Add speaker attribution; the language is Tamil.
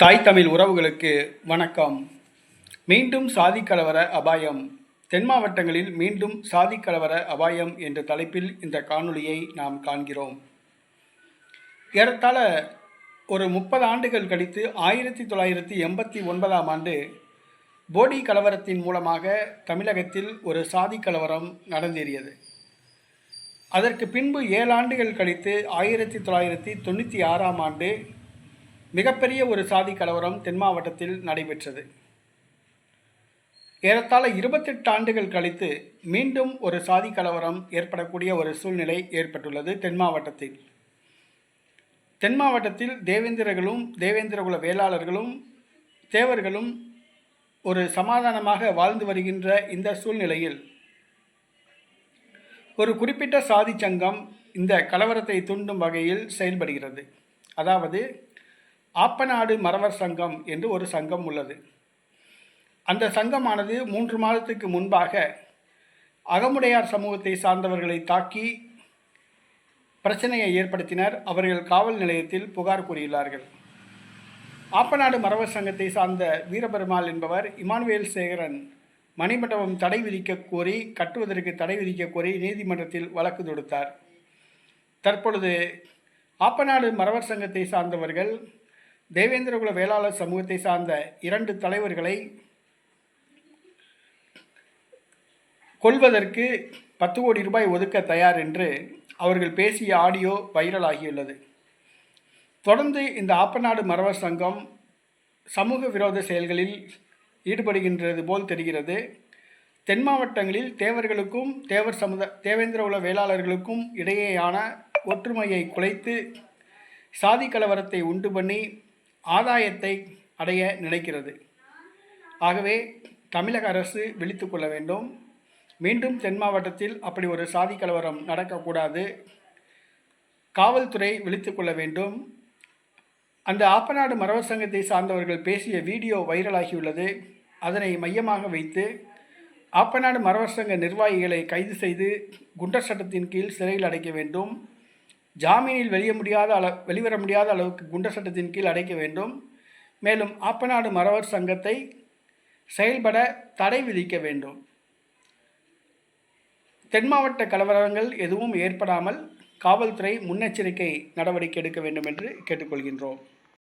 Speaker 1: தாய் தமிழ் உறவுகளுக்கு வணக்கம். மீண்டும் சாதி கலவர அபாயம். தென் மாவட்டங்களில் மீண்டும் சாதி கலவர அபாயம் என்ற தலைப்பில் இந்த காணொளியை நாம் காண்கிறோம். ஏறத்தாழ ஒரு முப்பது ஆண்டுகள் கழித்து ஆயிரத்தி தொள்ளாயிரத்தி எண்பத்தி ஒன்பதாம் ஆண்டு போடி கலவரத்தின் மூலமாக தமிழகத்தில் ஒரு சாதி கலவரம் நடந்தேறியது. அதற்கு பின்பு ஏழு ஆண்டுகள் கழித்து ஆயிரத்தி தொள்ளாயிரத்தி தொண்ணூற்றி ஆறாம் ஆண்டு மிகப்பெரிய ஒரு சாதி கலவரம் தென் மாவட்டத்தில் நடைபெற்றது. ஏறத்தாழ இருபத்தெட்டு ஆண்டுகள் கழித்து மீண்டும் ஒரு சாதி கலவரம் ஏற்படக்கூடிய ஒரு சூழ்நிலை ஏற்பட்டுள்ளது தென் மாவட்டத்தில். தென் மாவட்டத்தில் தேவேந்திரர்களும் தேவேந்திரகுல வேளாளர்களும் தேவர்களும் ஒரு சமாதானமாக வாழ்ந்து வருகின்ற இந்த சூழ்நிலையில் ஒரு குறிப்பிட்ட சாதி சங்கம் இந்த கலவரத்தை தூண்டும் வகையில் செயல்படுகிறது. அதாவது ஆப்பநாடு மறவர் சங்கம் என்று ஒரு சங்கம் உள்ளது. அந்த சங்கமானது மூன்று மாதத்துக்கு முன்பாக அகமுடையார் சமூகத்தை சார்ந்தவர்களை தாக்கி பிரச்சனையை ஏற்படுத்தினர். அவர்கள் காவல் நிலையத்தில் புகார் கூறியுள்ளார்கள். ஆப்பநாடு மறவர் சங்கத்தை சார்ந்த வீரபெருமாள் என்பவர் இமானுவேல் சேகரன் மணிமண்டபம் தடை விதிக்க கோரி கட்டுவதற்கு தடை விதிக்க கோரி நீதிமன்றத்தில் வழக்கு தொடுத்தார். தற்பொழுது ஆப்பநாடு மறவர் சங்கத்தை சார்ந்தவர்கள் தேவேந்திரகுல வேளாளர் சமூகத்தை சார்ந்த இரண்டு தலைவர்களை கொள்வதற்கு பத்து கோடி ரூபாய் ஒதுக்க தயார் என்று அவர்கள் பேசிய ஆடியோ வைரல் ஆகியுள்ளது தொடர்ந்து இந்த ஆப்பநாடு மறவர் சங்கம் சமூக விரோத செயல்களில் ஈடுபடுகின்றது போல் தெரிகிறது. தென் மாவட்டங்களில் தேவர்களுக்கும் தேவர் சமுத தேவேந்திரகுல வேளாளர்களுக்கும் இடையேயான ஒற்றுமையை குலைத்து சாதி கலவரத்தை உண்டு பண்ணி ஆதாயத்தை அடைய நினைக்கிறது. ஆகவே தமிழக அரசு விழித்து கொள்ள வேண்டும். மீண்டும் தென் மாவட்டத்தில் அப்படி ஒரு சாதி கலவரம் நடக்கக்கூடாது. காவல்துறை விழித்து கொள்ள வேண்டும். அந்த ஆப்பநாடு மரவ சங்கத்தை சார்ந்தவர்கள் பேசிய வீடியோ வைரலாகியுள்ளது. அதனை மையமாக வைத்து ஆப்பநாடு மரவர் சங்க நிர்வாகிகளை கைது செய்து குண்டர் சட்டத்தின் கீழ் சிறையில் அடைக்க வேண்டும். ஜாமீனில் வெளிய முடியாத அள வெளிவர முடியாத அளவுக்கு குண்டர் சட்டத்தின் கீழ் அடைக்க வேண்டும். மேலும் ஆப்பநாடு மறவர் சங்கத்தை செயல்பட தடை விதிக்க வேண்டும். தென் மாவட்ட கலவரங்கள் எதுவும் ஏற்படாமல் காவல்துறை முன்னெச்சரிக்கை நடவடிக்கை எடுக்க வேண்டும் என்று கேட்டுக்கொள்கின்றோம்.